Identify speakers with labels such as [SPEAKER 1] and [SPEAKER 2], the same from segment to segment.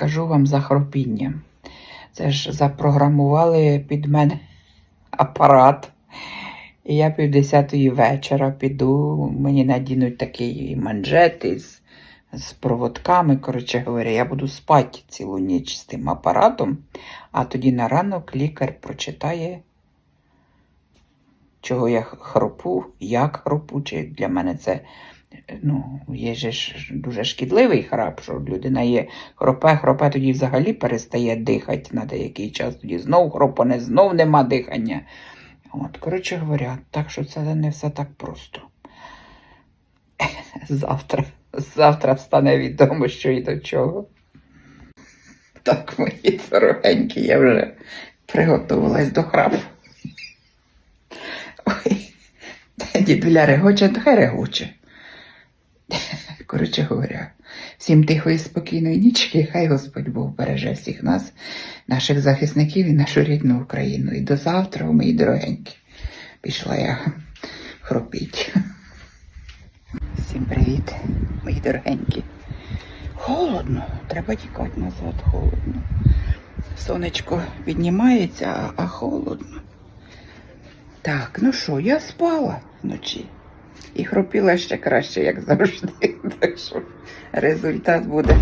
[SPEAKER 1] розкажу вам за хропіння. Це ж запрограмували під мене апарат. І я півдесятої вечора піду, мені надінуть такий манжет із, з проводками. Коротше говоря, я буду спати цілу ніч з тим апаратом, а тоді на ранок лікар прочитає, чого я хропу, як хропу, чи для мене це ну, є ж дуже шкідливий храп, що людина є хропе, хропе, тоді взагалі перестає дихати на деякий час, тоді знов хропане, знов нема дихання. От, коротше говоря, так що це не все так просто. Завтра, завтра стане відомо, що і до чого. Так, мої дорогенькі, я вже приготувалась до храпу. Ой, дідуля регоче, хай регоче. Коротше говоря, всім тихої, спокійної нічки, хай Господь Бог береже всіх нас, наших захисників і нашу рідну Україну. І до завтра, мої дорогенькі. Пішла я хропіть. Всім привіт, мої дорогенькі. Холодно, треба тікати назад, холодно. Сонечко піднімається, а холодно. Так, ну що, я спала вночі. І хропіла ще краще, як завжди. Так що результат буде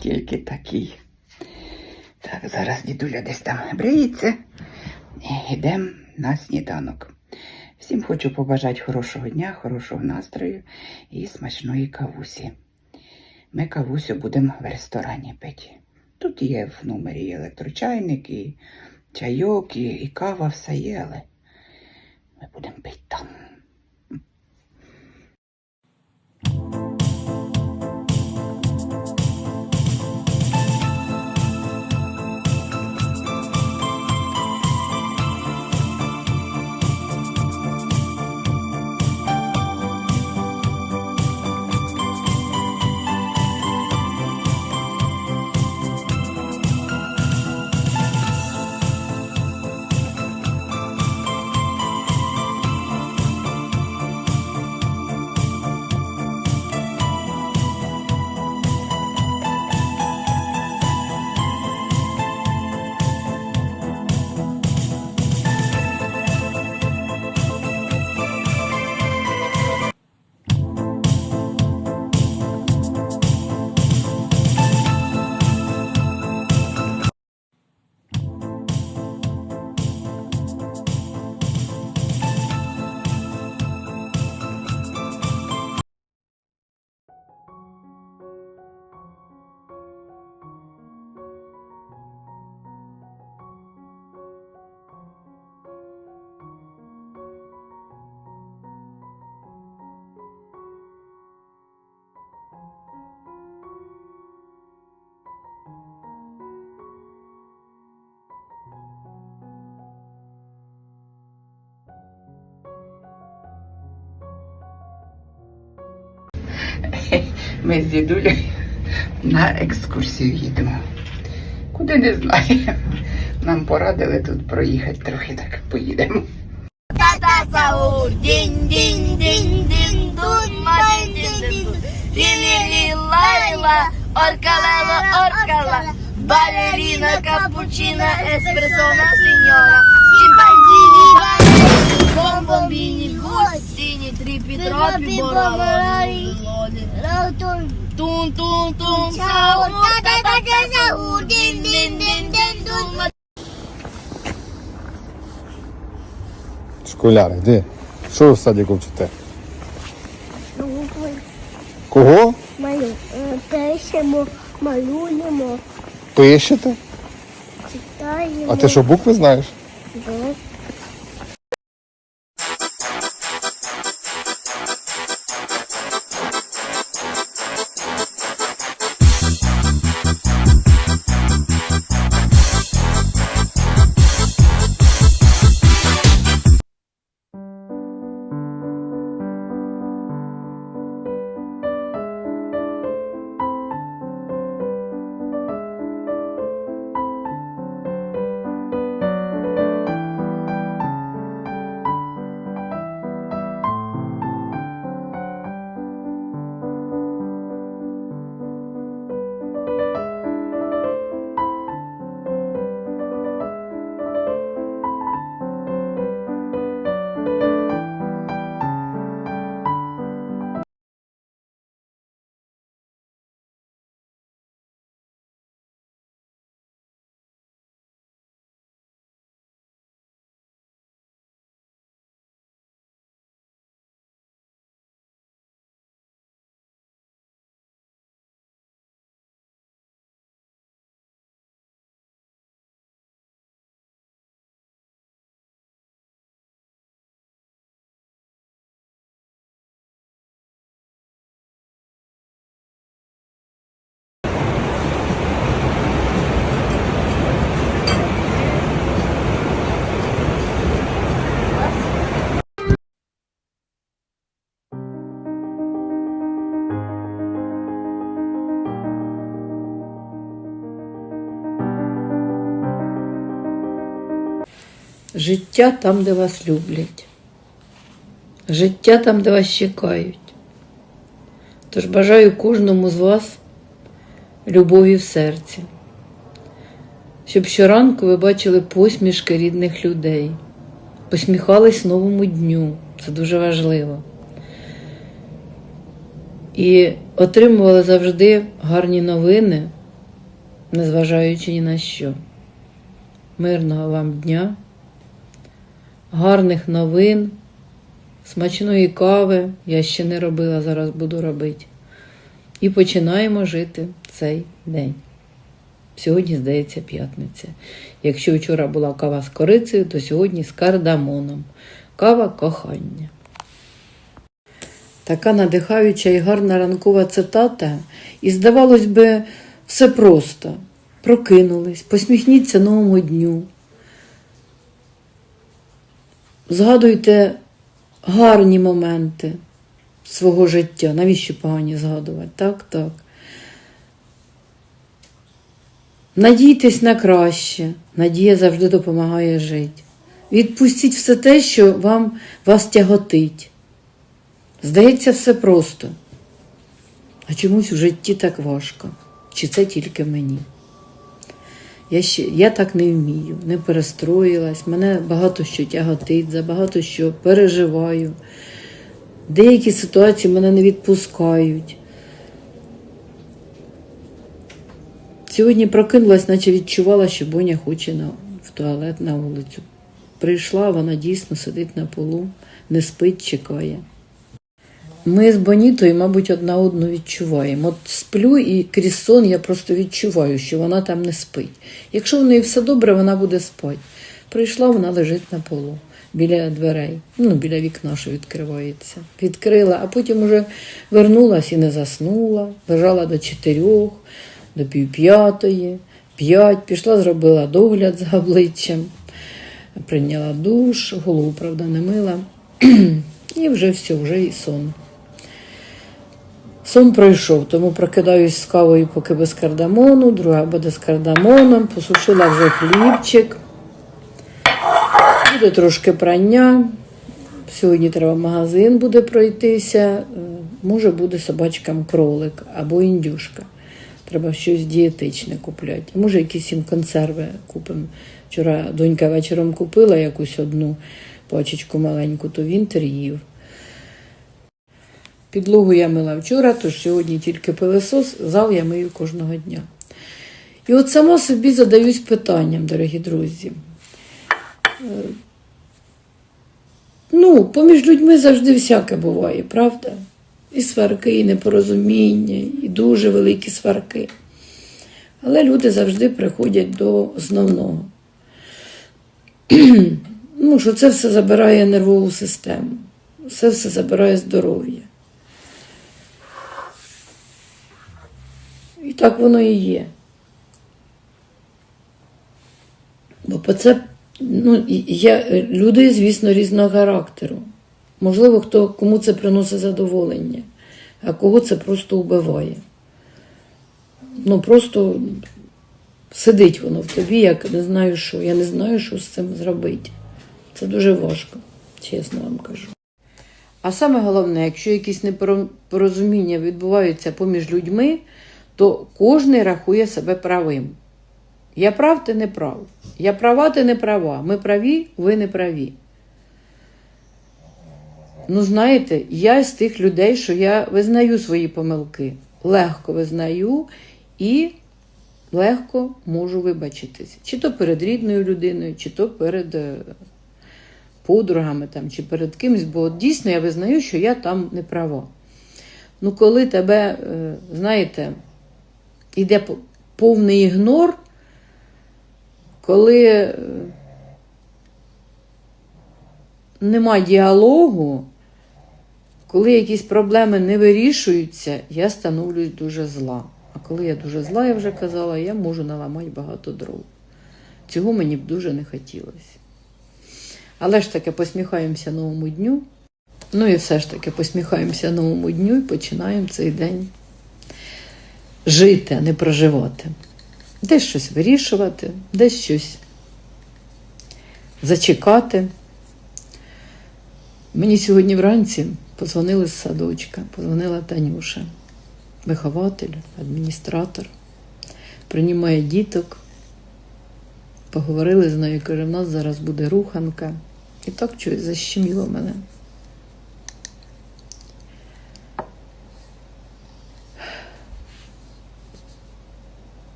[SPEAKER 1] тільки такий. Так, зараз дідуля десь там бриється. І йдемо на сніданок. Всім хочу побажати хорошого дня, хорошого настрою і смачної кавусі. Ми кавусю будемо в ресторані пити. Тут є в номері і електрочайник, і чайок, і, і кава, все є, але ми будемо пити там. Ми з дідулею на екскурсію їдемо. Куди не знаю. Нам порадили тут проїхати трохи, так поїдемо.
[SPEAKER 2] Tata sahur din din din din dun madin din din dun li li li la la orcalella orcala ballerina bombombini gustini trippi troppi borroloni Tum tum tum sahur tata tata sahur din din din din dun
[SPEAKER 3] Школяри, де? Що ви в садіку вчите? Кого?
[SPEAKER 4] Малю, е, пишемо, малюємо,
[SPEAKER 3] Пишете?
[SPEAKER 4] читаємо.
[SPEAKER 3] А ти що, букви знаєш?
[SPEAKER 4] Да.
[SPEAKER 5] Життя там, де вас люблять. Життя там, де вас чекають. Тож бажаю кожному з вас любові в серці, щоб щоранку ви бачили посмішки рідних людей, посміхались новому дню. Це дуже важливо. І отримували завжди гарні новини, незважаючи ні на що. Мирного вам дня, гарних новин, смачної кави. Я ще не робила, зараз буду робити. І починаємо жити цей день. Сьогодні, здається, п'ятниця. Якщо вчора була кава з корицею, то сьогодні з кардамоном. Кава кохання. Така надихаюча і гарна ранкова цитата, і, здавалось би, все просто. Прокинулись, посміхніться новому дню. Згадуйте гарні моменти свого життя. Навіщо погані згадувати? Так, так. Надійтесь на краще. Надія завжди допомагає жити. Відпустіть все те, що вам вас тяготить. Здається, все просто. А чомусь у житті так важко. Чи це тільки мені? Я, ще, я так не вмію, не перестроїлась, мене багато що тяготить, за багато що переживаю. Деякі ситуації мене не відпускають. Сьогодні прокинулась, наче відчувала, що Боня хоче на, в туалет на вулицю. Прийшла, вона дійсно сидить на полу, не спить, чекає. Ми з Бонітою, мабуть, одна одну відчуваємо. От сплю і крізь сон я просто відчуваю, що вона там не спить. Якщо в неї все добре, вона буде спати. Прийшла, вона лежить на полу біля дверей, ну, біля вікна, що відкривається. Відкрила, а потім уже вернулась і не заснула, лежала до чотирьох, до півп'ятої, п'ять, пішла, зробила догляд за обличчям, прийняла душ, голову, правда, не мила. І вже все, вже і сон. Сон пройшов, тому прокидаюсь з кавою поки без кардамону, друга буде з кардамоном, посушила вже хлібчик. Буде трошки прання. Сьогодні треба магазин буде пройтися. Е, Може буде собачкам кролик або індюшка. Треба щось дієтичне купляти. Може, якісь їм консерви купимо. Вчора донька вечором купила якусь одну пачечку маленьку, то він їв. Підлогу я мила вчора, тож сьогодні тільки пилесос, зал я мию кожного дня. І от сама собі задаюсь питанням, дорогі друзі. Е, Ну, поміж людьми завжди всяке буває, правда? І сварки, і непорозуміння, і дуже великі сварки. Але люди завжди приходять до основного. ну, що це все забирає нервову систему, це все забирає здоров'я. Так воно і є. Бо це ну, є люди, звісно, різного характеру. Можливо, хто, кому це приносить задоволення, а кого це просто вбиває. Ну, просто сидить воно в тобі, як не знаю що. Я не знаю, що з цим зробити. Це дуже важко, чесно вам кажу. А саме головне, якщо якісь непорозуміння відбуваються поміж людьми, то кожен рахує себе правим. Я прав, ти не прав. Я права, ти не права. Ми праві, ви не праві. Ну, знаєте, я з тих людей, що я визнаю свої помилки. Легко визнаю і легко можу вибачитись. Чи то перед рідною людиною, чи то перед е, подругами, там, чи перед кимось, бо дійсно я визнаю, що я там не права. Ну, коли тебе, е, знаєте, іде повний ігнор, коли е, нема діалогу, коли якісь проблеми не вирішуються, я становлюсь дуже зла. А коли я дуже зла, я вже казала, я можу наламати багато дров. Цього мені б дуже не хотілося. Але ж таки посміхаємося новому дню. Ну і все ж таки посміхаємося новому дню і починаємо цей день жити, а не проживати. Десь щось вирішувати, десь щось зачекати. Мені сьогодні вранці позвонили з садочка, позвонила Танюша, вихователь, адміністратор, приймає діток. Поговорили з нею, каже, в нас зараз буде руханка. І так щось защеміло мене.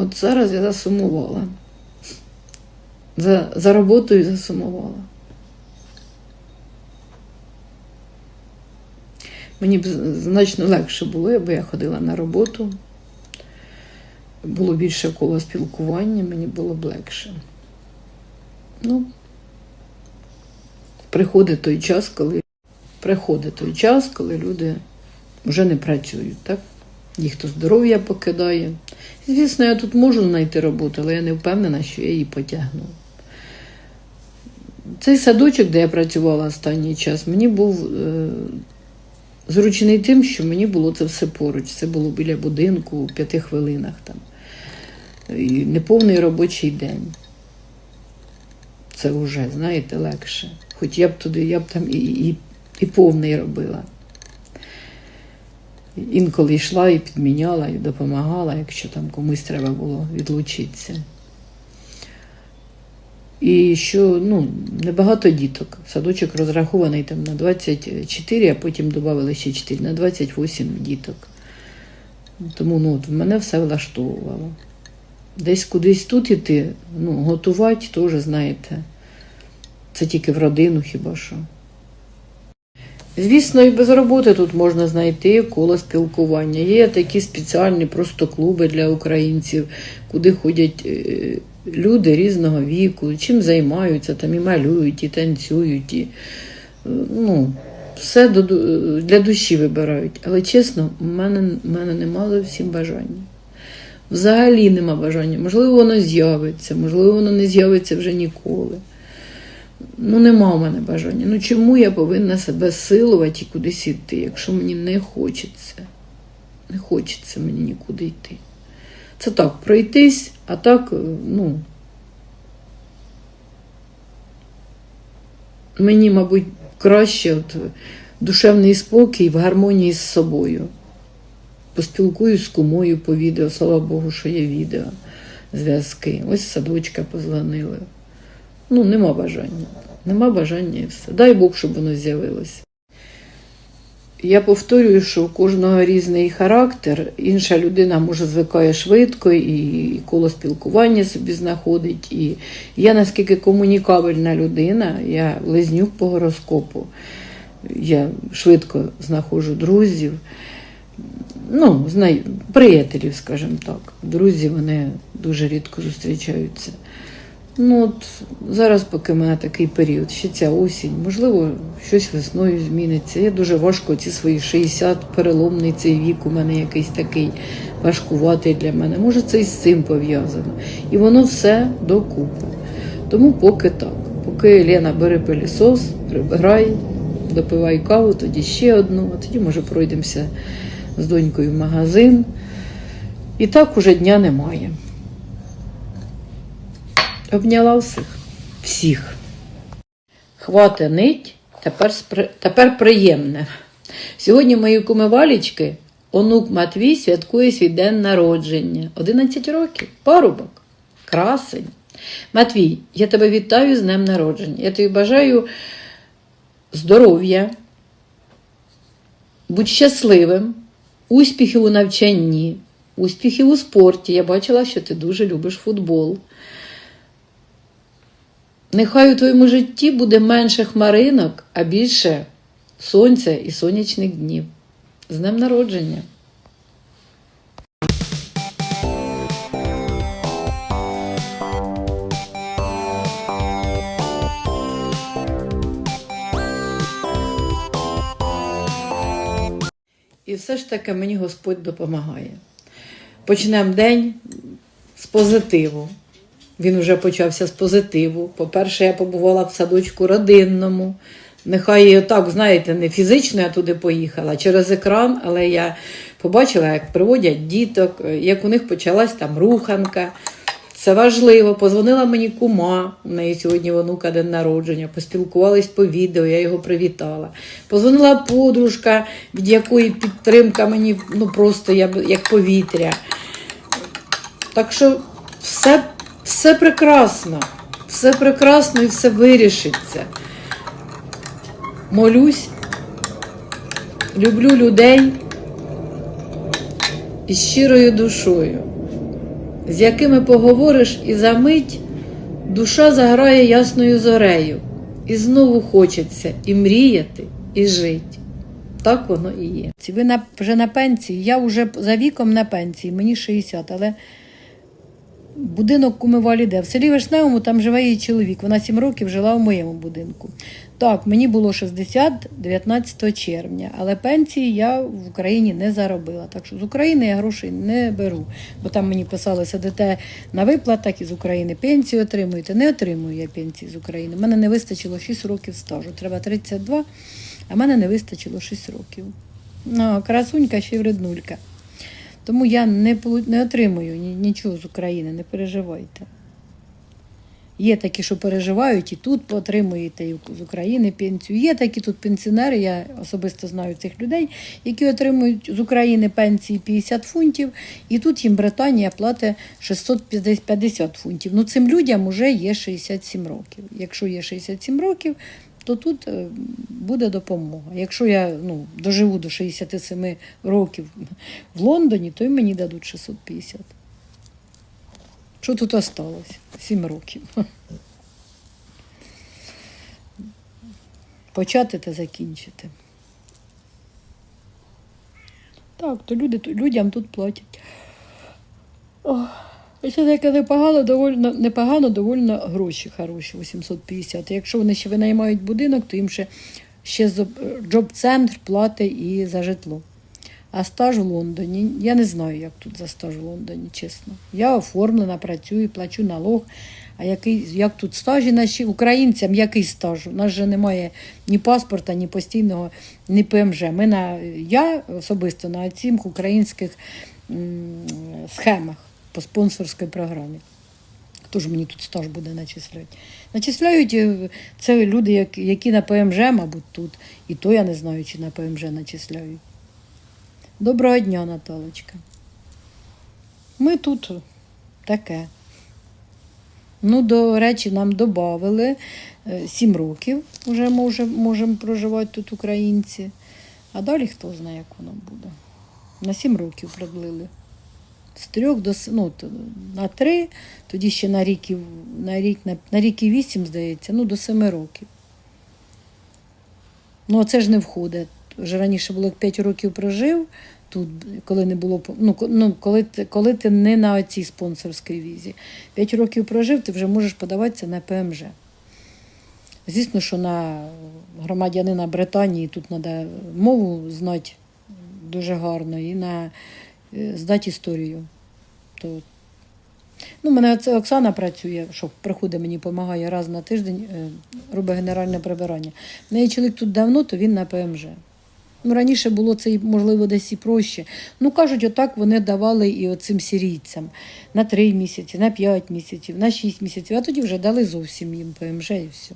[SPEAKER 5] От зараз я засумувала. За, за роботою засумувала. Мені б значно легше було, якби я ходила на роботу. Було більше коло спілкування, мені було б легше. Ну, приходить той час, коли приходить той час, коли люди вже не працюють, так? Їх то здоров'я покидає. Звісно, я тут можу знайти роботу, але я не впевнена, що я її потягну. Цей садочок, де я працювала останній час, мені був е, зручний тим, що мені було це все поруч. Це було біля будинку у п'яти хвилинах там. І неповний робочий день. Це вже, знаєте, легше. Хоч я б туди, я б там і, і, і повний робила. Інколи йшла і підміняла, і допомагала, якщо там комусь треба було відлучитися. І що ну, небагато діток. Садочок розрахований там на 24, а потім додали ще 4, на 28 діток. Тому ну, от мене все влаштовувало. Десь кудись тут іти, ну, готувати теж, знаєте, це тільки в родину хіба що. Звісно, і без роботи тут можна знайти коло спілкування. Є такі спеціальні просто клуби для українців, куди ходять е, люди різного віку, чим займаються, там і малюють, і танцюють, і, е, ну, все до, для душі вибирають. Але чесно, в мене, в мене немає зовсім бажання. Взагалі нема бажання. Можливо, воно з'явиться, можливо, воно не з'явиться вже ніколи. Ну, нема в мене бажання. Ну чому я повинна себе силувати і кудись йти, якщо мені не хочеться? Не хочеться мені нікуди йти. Це так, пройтись, а так, е, ну. Мені, мабуть, краще от, е, душевний спокій в гармонії з собою. Поспілкуюсь з кумою по відео, слава Богу, що є відео, зв'язки. Ось садочка позвонили. Ну, нема бажання. Нема бажання і все. Дай Бог, щоб воно з'явилося. Я повторюю, що у кожного різний характер. Інша людина може звикає швидко і коло спілкування собі знаходить. І я наскільки комунікабельна людина, я лизнюк по гороскопу. Я швидко знаходжу друзів. Ну, знаю, приятелів, скажімо так. Друзі вони дуже рідко зустрічаються. Ну, от зараз, поки в мене такий період, ще ця осінь, можливо, щось весною зміниться. Я дуже важко ці свої 60, переломний цей вік у мене якийсь такий важкуватий для мене. Може, це і з цим пов'язано. І воно все докупи. Тому поки так. Поки Лена бери пилісос, прибирай, допивай каву, тоді ще одну, а тоді, може, пройдемося з донькою в магазин. І так уже дня немає. Обняла всіх. Всіх. Хвата нить, тепер, спри... тепер приємне. Сьогодні мої кумивалічки, онук Матвій святкує свій день народження. 11 років. Парубок. Красень. Матвій, я тебе вітаю з днем народження. Я тобі бажаю здоров'я, будь щасливим, успіхів у навчанні, успіхів у спорті. Я бачила, що ти дуже любиш футбол. Нехай у твоєму житті буде менше хмаринок, а більше сонця і сонячних днів. З днем народження! І все ж таки мені Господь допомагає. Почнемо день з позитиву. Він вже почався з позитиву. По-перше, я побувала в садочку родинному. Нехай і так, знаєте, не фізично я туди поїхала, через екран, але я побачила, як приводять діток, як у них почалась там руханка. Це важливо. Позвонила мені кума. У неї сьогодні онука день народження. Поспілкувались по відео, я його привітала. Позвонила подружка, від якої підтримка мені ну просто я, як повітря. Так що все, все прекрасно. Все прекрасно і все вирішиться. Молюсь, люблю людей із щирою душою з якими поговориш і за мить душа заграє ясною зорею, і знову хочеться і мріяти, і жити. Так воно і є. Ви на, вже на пенсії, я вже за віком на пенсії, мені 60, але будинок кумивалі де. В селі Вишневому там живе її чоловік. Вона 7 років жила в моєму будинку. Так, мені було 60 19 червня, але пенсії я в Україні не заробила. Так що з України я грошей не беру. Бо там мені писали, сидите на виплатах із України пенсію отримуєте. Не отримую я пенсії з України. У мене не вистачило 6 років стажу. Треба 32, а мене не вистачило 6 років. Ну, красунька ще й вреднулька. Тому я не, не отримую нічого з України, не переживайте. Є такі, що переживають і тут отримуєте з України пенсію. Є такі тут пенсіонери, я особисто знаю цих людей, які отримують з України пенсії 50 фунтів, і тут їм Британія платить 650 фунтів. Ну цим людям вже є 67 років. Якщо є 67 років, то тут е, буде допомога. Якщо я ну, доживу до 67 років в Лондоні, то й мені дадуть 650. Що тут осталось? Сім років. Почати та закінчити. Так, то люди, людям тут платять. Ох, це таке непогано, довольно, непогано, довольно гроші хороші, 850. Якщо вони ще винаймають будинок, то їм ще, ще джоб-центр платить і за житло. А стаж в Лондоні, я не знаю, як тут за стаж в Лондоні, чесно. Я оформлена, працюю, плачу налог. А який, як тут стажі наші українцям, який стаж? У нас же немає ні паспорта, ні постійного, ні ПМЖ. Ми на, я особисто на цих українських схемах по спонсорській програмі. Хто ж мені тут стаж буде начисляти? Начисляють е, це люди, які на ПМЖ, мабуть, тут. І то я не знаю, чи на ПМЖ начисляють. Доброго дня, Наталочка. Ми тут таке. Ну, до речі, нам додали 7 років вже може, можемо проживати тут українці. А далі хто знає, як воно буде. На 7 років продлили. З трьох до ну, на три, тоді ще на рік, на рік, на, на рік і вісім, здається, ну до семи років. Ну, а це ж не входить. Вже раніше було як 5 років прожив тут, коли не було ну, ну, коли, ти, коли ти не на цій спонсорській візі. 5 років прожив, ти вже можеш подаватися на ПМЖ. Звісно, що на громадянина Британії тут треба мову знати дуже гарно і на здати історію. То, ну, мене це Оксана працює, що приходить мені допомагає раз на тиждень, е, робить генеральне прибирання. В неї чоловік тут давно, то він на ПМЖ. Ну, раніше було це, можливо, десь і проще. Ну, кажуть, отак вони давали і оцим сирійцям на 3 місяці, на 5 місяців, на 6 місяців, а тоді вже дали зовсім їм ПМЖ і все.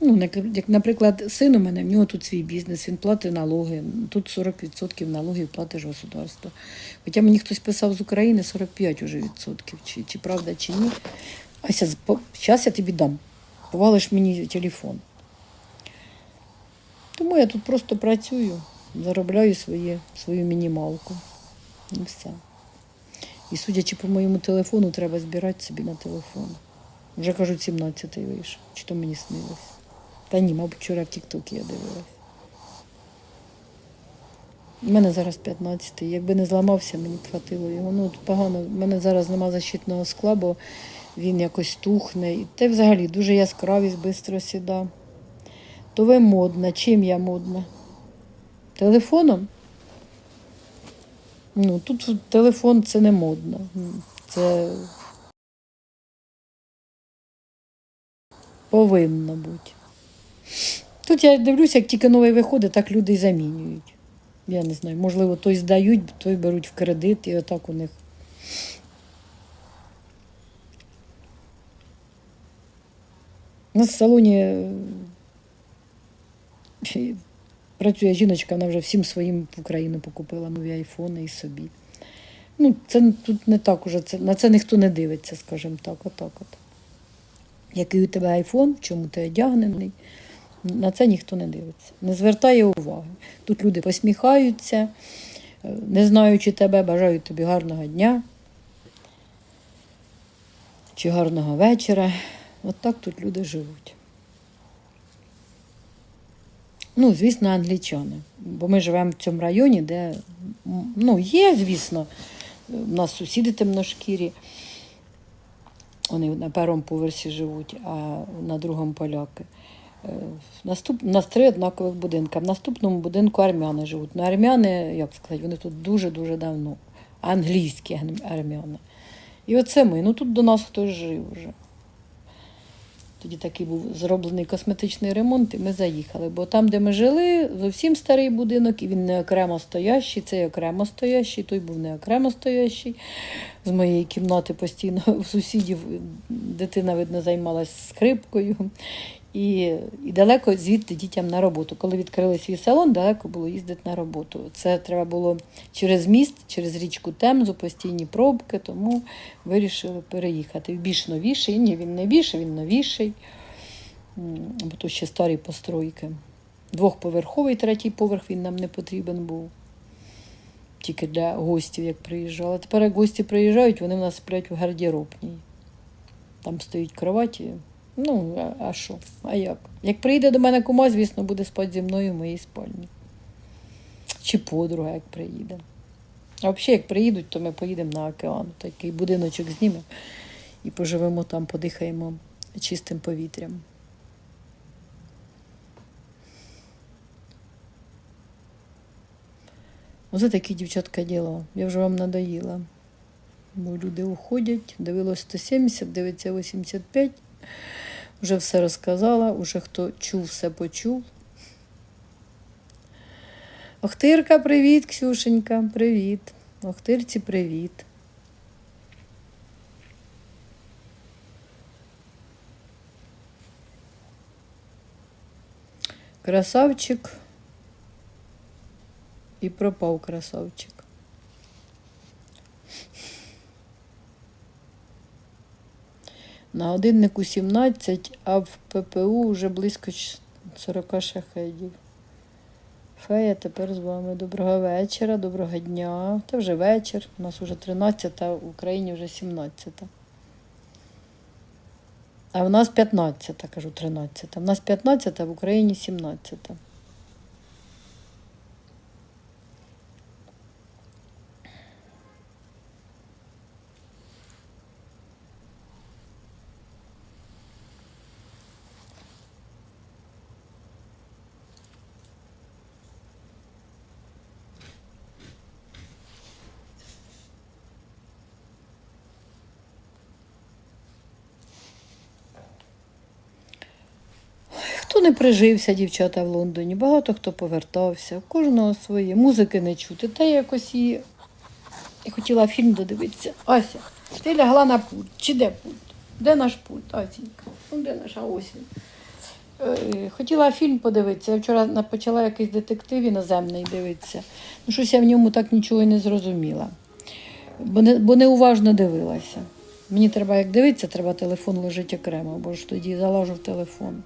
[SPEAKER 5] Ну, як- наприклад, син у мене, в нього тут свій бізнес, він платить налоги. Тут 40% налогів платиш государство. Хоча мені хтось писав з України 45 уже відсотків, чи, чи правда, чи ні. Ася, зараз я тобі дам. Повалиш мені телефон. Тому я тут просто працюю, заробляю своє, свою мінімалку. І все. І судячи по моєму телефону, треба збирати собі на телефон. Вже кажуть, 17-й вийшов. Чи то мені снилось? Та ні, мабуть, вчора в Тік-Токі я дивилась. У мене зараз 15-й. Якби не зламався, мені б хватило його. Ну, погано. У мене зараз нема защитного скла, бо він якось тухне. І те взагалі дуже яскравість швидко сіда. То ви модна. Чим я модна? Телефоном? Ну, тут телефон це не модно. Це повинно бути. Тут я дивлюся, як тільки новий виходить, так люди й замінюють. Я не знаю, можливо, той здають, той беруть в кредит і отак у них. У нас в салоні е, працює жіночка, вона вже всім своїм в Україну покупила нові айфони і собі. Ну, це тут не так уже, це, на це ніхто не дивиться, скажімо так, отак от. Який у тебе айфон, чому ти одягнений, на це ніхто не дивиться, не звертає уваги. Тут люди посміхаються, е, не знаючи тебе, бажають тобі гарного дня чи гарного вечора. От так тут люди живуть. Ну, звісно, англічани. Бо ми живемо в цьому районі, де ну, є, звісно, у нас сусіди темношкірі. Вони на першому поверсі живуть, а на другому поляки. Е, Наступ... У нас три однакових будинки. В наступному будинку армяни живуть. Ну, армяни, як сказати, вони тут дуже-дуже давно. Англійські ан- армяни. І оце ми. Ну тут до нас хтось жив вже. Тоді такий був зроблений косметичний ремонт, і ми заїхали. Бо там, де ми жили, зовсім старий будинок, і він не окремо стоящий, цей окремо стоящий, той був не окремо стоящий. З моєї кімнати постійно в сусідів дитина, видно, займалась скрипкою. І, і далеко звідти дітям на роботу. Коли відкрили свій салон, далеко було їздити на роботу. Це треба було через міст, через річку Темзу, постійні пробки, тому вирішили переїхати. Більш новіший. Ні, він не більший, він новіший. Бо то ще старі постройки. Двохповерховий третій поверх він нам не потрібен був. Тільки для гостів, як приїжджали. Тепер, як гості приїжджають, вони в нас сплять в гардеробній. Там стоїть кроваті. Ну, а- що? А як? Як приїде до мене кума, звісно, буде спати зі мною в моїй спальні. Чи подруга, як приїде. А взагалі, як приїдуть, то ми поїдемо на океан. Такий будиночок знімемо і поживемо там, подихаємо чистим повітрям. Оце такі дівчатка діла. Я вже вам надоїла. Бо люди уходять, дивилось 170, дивиться 85. Вже все розказала, уже хто чув, все почув. Охтирка, привіт, Ксюшенька, привіт. Охтирці, привіт. Красавчик. І пропав красавчик. На годиннику 17, а в ППУ вже близько 40 шахедів. Фея тепер з вами. Доброго вечора, доброго дня. Та вже вечір. У нас вже 13, а в Україні вже 17. А в нас 15, кажу 13. В нас 15, а в Україні 17. Хто не прижився, дівчата в Лондоні, багато хто повертався, кожного своє, музики не чути. Та якось і я хотіла фільм додивитися. Ася, ти лягла на пульт. Чи де пульт? Де наш пульт? Асінька? Ну, де наша осінь? Е, Хотіла фільм подивитися. Я вчора почала якийсь детектив іноземний дивитися. Ну, щось я в ньому так нічого і не зрозуміла. Бо, не, бо неуважно дивилася. Мені треба, як дивитися, треба телефон лежить окремо, бо ж тоді залажу в телефон.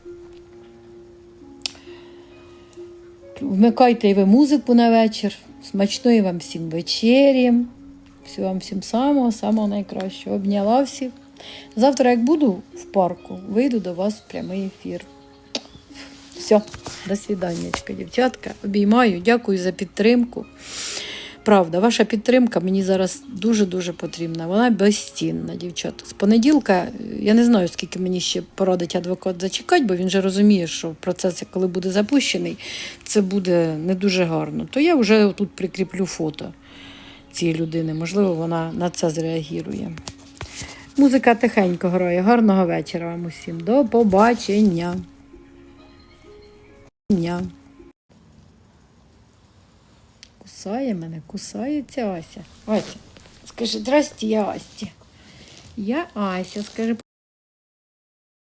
[SPEAKER 5] Вмикайте і ви музику на вечір. Смачної вам всім вечері. Всього вам всім самого, самого найкращого. Обняла всіх. Завтра, як буду в парку, вийду до вас в прямий ефір. Все, до свіданнячка, дівчатка. Обіймаю, дякую за підтримку. Правда, ваша підтримка мені зараз дуже-дуже потрібна. Вона безцінна, дівчата. З понеділка е, я не знаю, скільки мені ще порадить адвокат зачекати, бо він же розуміє, що процес, коли буде запущений, це буде не дуже гарно. То я вже тут прикріплю фото цієї людини. Можливо, вона на це зреагує. Музика тихенько грає. Гарного вечора вам усім. До побачення. Дня. Кусає мене, кусається Ася. Ася, скажи, здрасті, я Асті. Я Ася, скажи.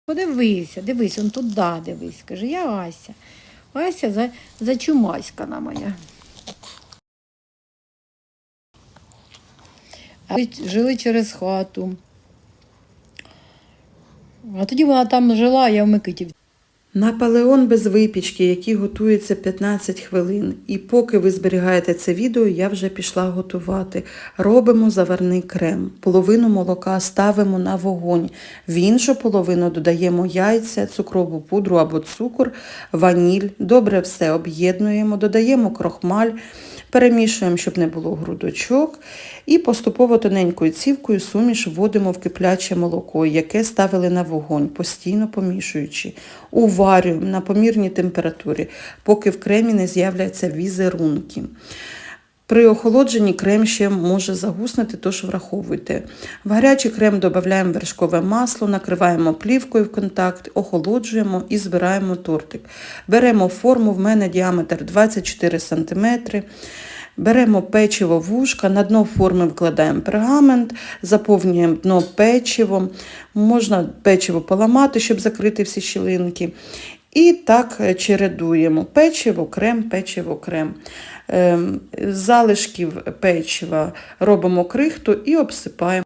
[SPEAKER 5] Подивися, дивись, он туди дивись. Скажи, я Ася. Ася за, зачумаськана моя. Жили через хату. А тоді вона там жила, я в Микитівці.
[SPEAKER 6] Наполеон без випічки, який готується 15 хвилин. І поки ви зберігаєте це відео, я вже пішла готувати. Робимо заварний крем. Половину молока ставимо на вогонь. В іншу половину додаємо яйця, цукрову пудру або цукор, ваніль. Добре все об'єднуємо, додаємо крохмаль. Перемішуємо, щоб не було грудочок, і поступово тоненькою цівкою суміш вводимо в кипляче молоко, яке ставили на вогонь, постійно помішуючи. Уварюємо на помірній температурі, поки в кремі не з'являться візерунки. При охолодженні крем ще може загуснути, тож враховуйте. В гарячий крем додаємо вершкове масло, накриваємо плівкою в контакт, охолоджуємо і збираємо тортик. Беремо форму, в мене діаметр 24 см. Беремо печиво вушка, на дно форми вкладаємо пергамент, заповнюємо дно печивом. Можна печиво поламати, щоб закрити всі щілинки. І так чередуємо печиво, крем, печиво, крем. Ем, залишків печива робимо крихту і обсипаємо.